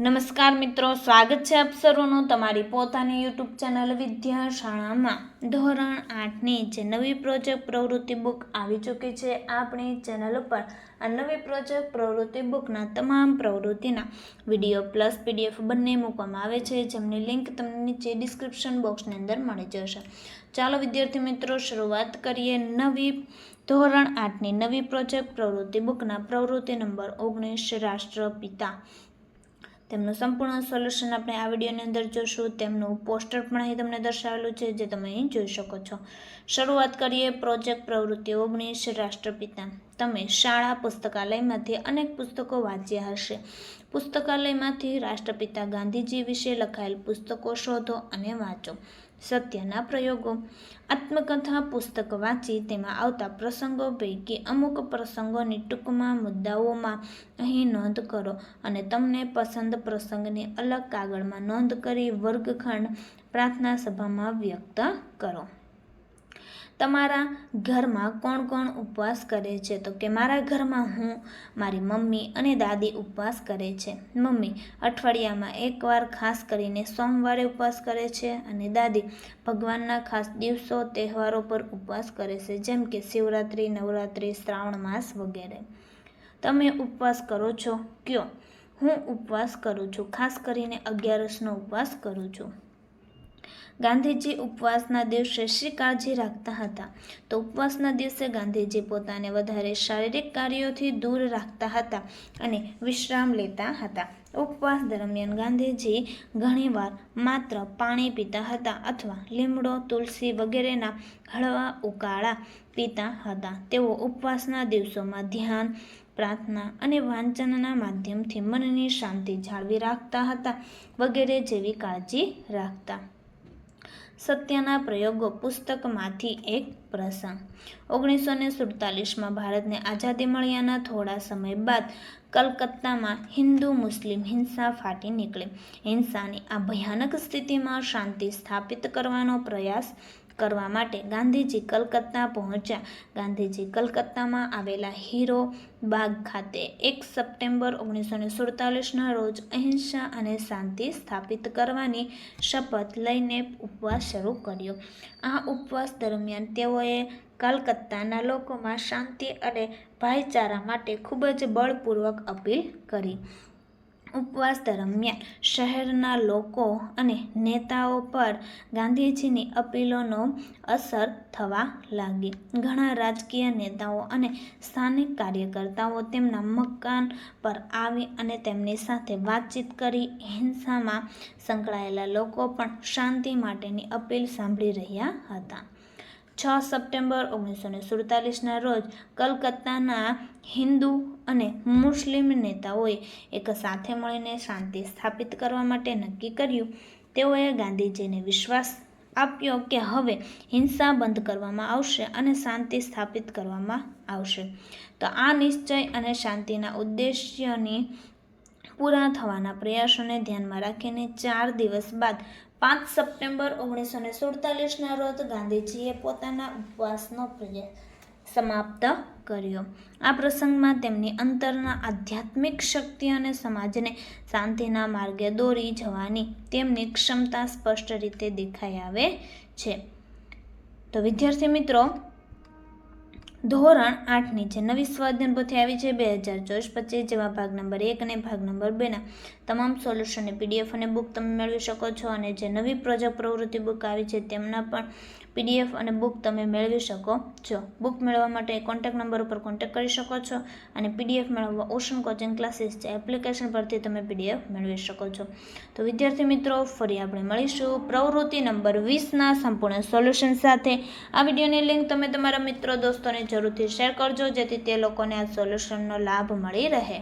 નમસ્કાર મિત્રો, સ્વાગત છે આપ તમારી પોતાની યુટ્યુબ ચેનલ વિદ્યાશાળામાં. ધોરણ આઠની જે નવી પ્રોજેક્ટ પ્રવૃત્તિ બુક આવી ચૂકી છે, આપણી ચેનલ ઉપર આ નવી પ્રોજેક્ટ પ્રવૃત્તિ બુકના તમામ પ્રવૃત્તિના વીડિયો પ્લસ પીડીએફ બંને મૂકવામાં આવે છે, જેમની લિંક તમને નીચે ડિસ્ક્રિપ્શન બોક્સની અંદર મળી જશે. ચાલો વિદ્યાર્થી મિત્રો, શરૂઆત કરીએ નવી ધોરણ આઠની નવી પ્રોજેક્ટ પ્રવૃત્તિ બુકના પ્રવૃત્તિ નંબર ઓગણીસ રાષ્ટ્રપિતા. તેમનું સંપૂર્ણ સોલ્યુશન આપણે આ વિડીયોની અંદર જોશું. તેમનું પોસ્ટર પણ અહીં તમને દર્શાવેલું છે, જે તમે અહીં જોઈ શકો છો. શરૂઆત કરીએ પ્રોજેક્ટ પ્રવૃત્તિ ઓગણીસ, રાષ્ટ્રપિતા. તમે શાળા પુસ્તકાલયમાંથી અનેક પુસ્તકો વાંચ્યા હશે. પુસ્તકાલયમાંથી રાષ્ટ્રપિતા ગાંધીજી વિશે લખાયેલ પુસ્તકો શોધો અને વાંચો. સત્યના પ્રયોગો. આત્મકથા, પુસ્તક વાંચી તેમાં આવતા પ્રસંગો પૈકી અમુક પ્રસંગોની ટૂંકમાં મુદ્દાઓમાં અહીં નોંધ કરો અને તમને પસંદ પ્રસંગની અલગ કાગળમાં નોંધ કરી વર્ગખંડ પ્રાર્થના સભામાં વ્યક્ત કરો. તમારા ઘરમાં કોણ કોણ ઉપવાસ કરે છે? તો કે મારા ઘરમાં હું, મારી મમ્મી અને દાદી ઉપવાસ કરે છે. મમ્મી અઠવાડિયામાં એકવાર ખાસ કરીને સોમવારે ઉપવાસ કરે છે અને દાદી ભગવાનના ખાસ દિવસો, તહેવારો પર ઉપવાસ કરે છે, જેમ કે શિવરાત્રિ, નવરાત્રિ, શ્રાવણ માસ વગેરે. તમે ઉપવાસ કરો છો? કયો? હું ઉપવાસ કરું છું. ખાસ કરીને અગિયારસનો ઉપવાસ કરું છું. ગાંધીજી ઉપવાસના દિવસે શી કાળજી રાખતા હતા? તો ઉપવાસના દિવસે ગાંધીજી પોતાને વધારે શારીરિક કાર્યોથી દૂર રાખતા હતા અને વિશ્રામ લેતા હતા. ઉપવાસ દરમિયાન ગાંધીજી ઘણીવાર માત્ર પાણી પીતા હતા અથવા લીમડો, તુલસી વગેરેના હળવા ઉકાળા પીતા હતા. તેઓ ઉપવાસના દિવસોમાં ધ્યાન, પ્રાર્થના અને વાંચનના માધ્યમથી મનની શાંતિ જાળવી રાખતા હતા વગેરે જેવી કાળજી રાખતા. સત્યના પ્રયોગો પુસ્તકમાંથી એક પ્રસંગ. ઓગણીસો ને સુડતાલીસમાં ભારતને આઝાદી મળ્યાના થોડા સમય બાદ કલકત્તામાં હિન્દુ મુસ્લિમ હિંસા ફાટી નીકળી. હિંસાની આ ભયાનક સ્થિતિમાં શાંતિ સ્થાપિત કરવાનો પ્રયાસ કરવા માટે ગાંધીજી કલકત્તા પહોંચ્યા. ગાંધીજી કલકત્તામાં આવેલા હીરો બાગ ખાતે એક સપ્ટેમ્બર ઓગણીસો ને સુડતાલીસના રોજ અહિંસા અને શાંતિ સ્થાપિત કરવાની શપથ લઈને ઉપવાસ શરૂ કર્યો. આ ઉપવાસ દરમિયાન તેઓએ કલકત્તાના લોકોમાં શાંતિ અને ભાઈચારા માટે ખૂબ જ બળપૂર્વક અપીલ કરી. ઉપવાસ દરમિયાન શહેરના લોકો અને નેતાઓ પર ગાંધીજીની અપીલોનો અસર થવા લાગી. ઘણા રાજકીય નેતાઓ અને સ્થાનિક કાર્યકર્તાઓ તેમના મકાન પર આવી અને તેમની સાથે વાતચીત કરી હિંસામાં સંકળાયેલા લોકો પણ શાંતિ માટેની અપીલ સાંભળી રહ્યા હતા. છ સપ્ટેમ્બર ઓગણીસો ને સુડતાલીસના રોજ કલકત્તાના હિન્દુ અને મુસ્લિમ નેતાઓએ એક સાથે મળીને શાંતિ સ્થાપિત કરવા માટે નક્કી કર્યું. તેઓએ ગાંધીજીને વિશ્વાસ આપ્યો કે હવે હિંસા બંધ કરવામાં આવશે અને શાંતિ સ્થાપિત કરવામાં આવશે. તો આ નિશ્ચય અને શાંતિના ઉદ્દેશ્યની પૂરા થવાના પ્રયાસોને ધ્યાનમાં રાખીને ચાર દિવસ બાદ પાંચ સપ્ટેમ્બર ઓગણીસો ને સુડતાલીસના રોજ ગાંધીજીએ પોતાના ઉપવાસનો પ્રયાસ સમાપ્ત કર્યો. આ પ્રસંગમાં તેમની અંતરના આધ્યાત્મિક શક્તિ અને સમાજને શાંતિના માર્ગે દોરી જવાની તેમની ક્ષમતા સ્પષ્ટ રીતે દેખાઈ આવે છે. તો વિદ્યાર્થી મિત્રો ધોરણ આઠની છે. નવી સ્વાધ્યાન પોથી આવી છે બે હજાર ચોવીસ પચીસ જેમાં ભાગ નંબર એક અને ભાગ નંબર બેના તમામ સોલ્યુશનની પીડીએફ અને બુક તમે મેળવી શકો છો અને જે નવી પ્રોજેક્ટ પ્રવૃત્તિ બુક આવી છે તેમના પણ પીડીએફ અને બુક તમે મેળવી શકો છો. બુક મેળવવા માટે કોન્ટેક્ટ નંબર ઉપર કોન્ટેક્ટ કરી શકો છો અને પીડીએફ મેળવવા ઓશન કોચિંગ ક્લાસીસ જે એપ્લિકેશન પરથી તમે પીડીએફ મેળવી શકો છો. તો વિદ્યાર્થી મિત્રો, ફરી આપણે મળીશું. પ્રવૃત્તિ નંબર વીસના સંપૂર્ણ સોલ્યુશન સાથે. આ વિડીયોની લિંક તમે તમારા મિત્રો, દોસ્તોને જરૂરથી શેર કરજો જેથી તે લોકોને આ સોલ્યુશનનો લાભ મળી રહે.